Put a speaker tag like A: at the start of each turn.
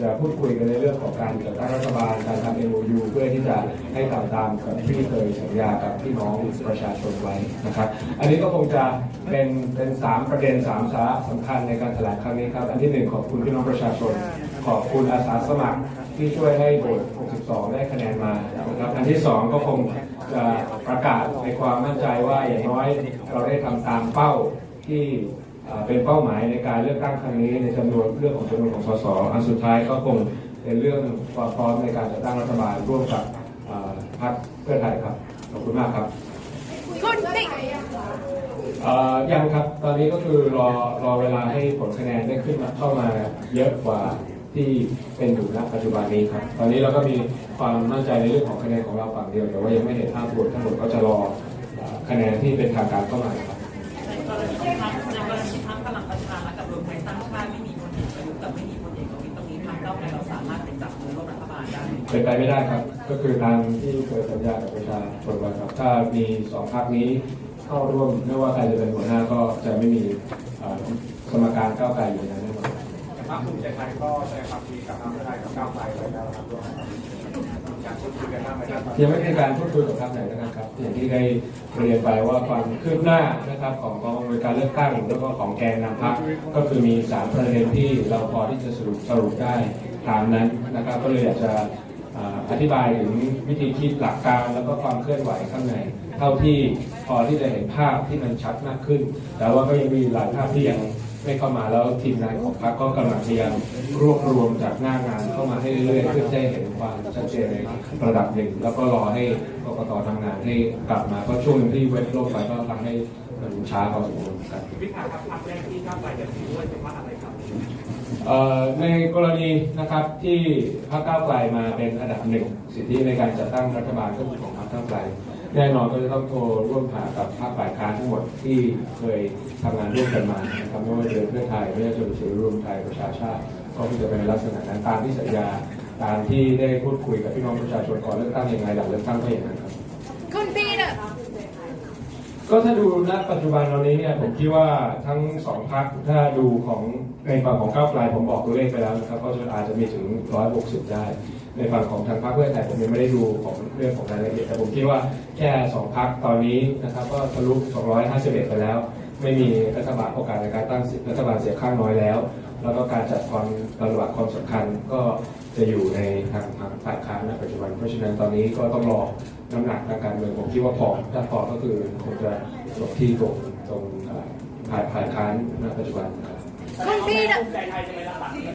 A: จะพูดคุยกันในเรื่องของการจัดตั้งรัฐบาลการทำ MOU เพื่อที่จะให้ทำตามกับที่เคยสัญญากับพี่น้องประชาชนไว้นะครับ อันนี้ก็คงจะเป็นเป็นสามประเด็นสามสาระสำคัญในการแถลงครั้งนี้ครับ อันที่หนึ่งขอบคุณพี่น้องประชาชน ขอบคุณอาสาสมัครที่ช่วยให้โหวต62 ได้คะแนนมานะครับอันที่สองก็คงจะประกาศในความมั่นใจว่าอย่างน้อยเราได้ทำตามเป้าที่ เป็นเป้าหมายในการเลือกตั้งครั้งนี้ในจำนวนเรื่องของจำนวนของสสอันสุดท้ายก็คงเป็นเรื่องความพร้อมในการจัดตั้งรัฐบาลร่วมกับพรรคเพื่อไทยครับขอบคุณมากครับ
B: คุณติ๊ก
A: ยังครับตอนนี้ก็คือรอรอเวลาให้ผลคะแนนได้ขึ้นมาเข้ามาเยอะกว่าที่เป็นอยู่ณปัจจุบันนี้ครับ ตอนนี้เราก็มีความมั่นใจในเรื่องของคะแนนของเราฝั่งเดียว แต่ว่ายังไม่เห็นภาพรวมทั้งหมดก็จะรอคะแนนที่เป็นทางการเข้ามาครับ
C: เป็นไปไม่
A: ได้ครับ ก็คือตามที่เคยสัญญากับประชาชนไว้ครับ ถ้ามีสองพรรคนี้เข้าร่วมไม่ว่าใครจะเป็นหัวหน้าก็จะไม่มีเอ่อสมการก้าวไกลอยู่ในนั้นแน่นอน
D: พรรคภูมิใจไทยก็แสดงความดีกับทางเพื่อไทยกับก้าวไกลไว้แล้วนะครับด้วยอยากพูดคุยกันบ้างไหมครับ
A: ยังไม่มีการพูดคุยกับพรรคไหนนะครับอย่างที่ได้เรียนไปว่าความคืบหน้านะครับของกองอำนวยการเลือกตั้งแล้วก็ของแกนนำพรรคก็คือมีสามประเด็นที่เราพอที่จะสรุปสรุปได้ตามนั้นนะครับ ก็เลยอยากจะ อธิบายถึงวิธีคิดหลักการแล้วก็ความเคลื่อนไหวข้างใน เท่าที่พอที่จะเห็นภาพที่มันชัดมากขึ้น แต่ว่าก็ยังมีหลายภาพที่ยังไม่เข้ามาแล้วทีมงานของพรรคก็กำลังพยายามรวบรวมจากหน้างานเข้ามาให้เรื่อยๆเพื่อจะให้เห็นความชัดเจนในระดับหนึ่งแล้วก็รอให้กกตทำงานให้กลับมาเพราะช่วงที่เว็บล่มไปก็ทำให้มันช้าพอสมควรครับ
D: พิธาครับพรรคแรกที่ก้าวไกลจะถือด้วยเป็นพรรคอะไร
A: ในกรณีนะครับที่พรรคก้าวไกลมาเป็นอันดับหนึ่งสิทธิในการจัดตั้งรัฐบาลก็คือของพรรคก้าวไกลแน่นอนก็จะต้องโทรร่วมหากับพรรคฝ่ายค้านทั้งหมดที่เคยทำงานร่วมกันมานะครับไม่ว่าจะเป็นเพื่อไทยไม่ว่าจะเป็นเฉลิมรวมไทยประชาชาติ ก็คงจะเป็นลักษณะนั้นตามที่สัญญาตามที่ได้พูดคุยกับพี่น้องประชาชนก่อนเลือกตั้งยังไงหลังเลือกตั้งก็อย่างนั้นครับ
B: คุณปีเตอร์
A: ก็ถ้าดูณปัจจุบันตอนนี้เนี่ยผมคิดว่าทั้งสองพักถ้าดูของในฝั่งของก้าวไกลผมบอกตัวเลขไปแล้วนะครับก็จะอาจจะมีถึง 160 ได้ ในฝั่งของทางพรรคเพื่อไทยผมยังไม่ได้ดูของเรื่องของรายละเอียดแต่ผมคิดว่าแค่สองพักตอนนี้นะครับก็ทะลุ 251 ไปแล้ว ไม่มีรัฐบาลโอกาสในการตั้งรัฐบาลเสียข้างน้อยแล้ว แล้วก็การจัดความระดับความสำคัญก็จะอยู่ในทางทางฝ่ายค้านณปัจจุบัน เพราะฉะนั้นตอนนี้ก็ต้องรอน้ำหนักทางการเมืองผมคิดว่าพอถ้าพอก็คือคงจะจบที่ตรงตรงเอ่อฝ่ายฝ่ายค้านณปัจจุบันครับ
B: คุณปีเตอร์
D: ภูมิใจไทยจะไปหลัง